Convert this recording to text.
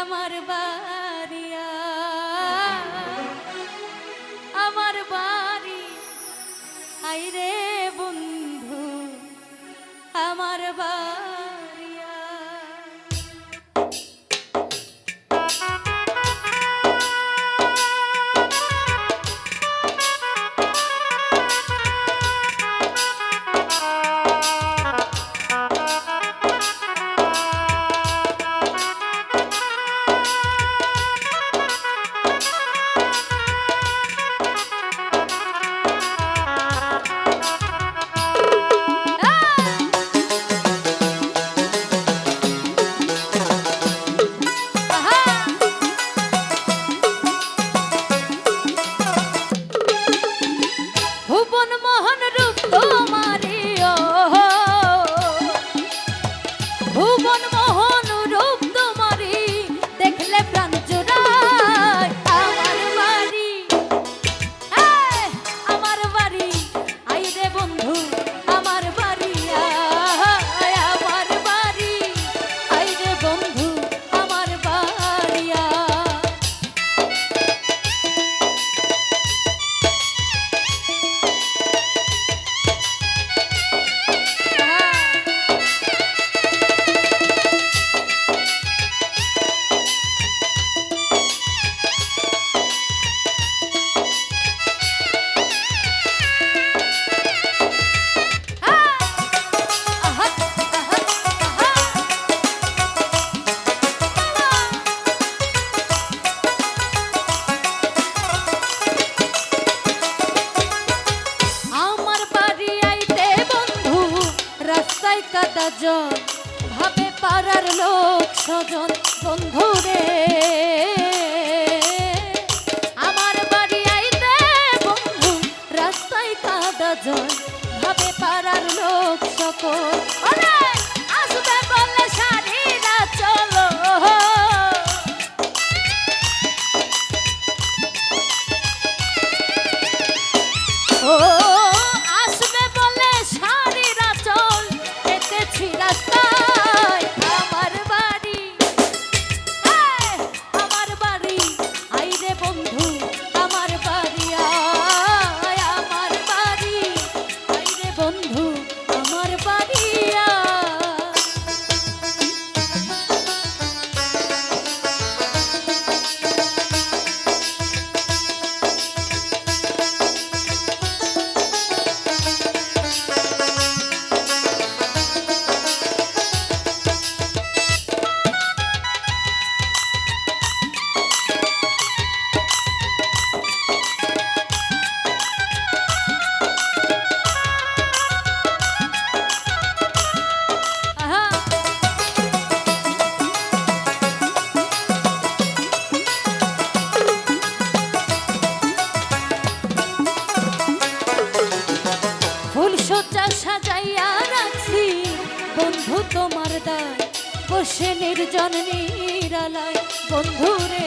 আমার বাড়িয়া। আমার বাড়ি আইরে বন্ধু আমার বাড়ি। জায়গা দাজন ভাবে পাড়ার লোক স্বজন, বন্ধুরে। আমার বাড়ি আইতে বন্ধু, রাস্তায় কাদা জল, ভাবে পাড়ার লোক সকল। সে নির্জন নিরালায় বন্ধুরে।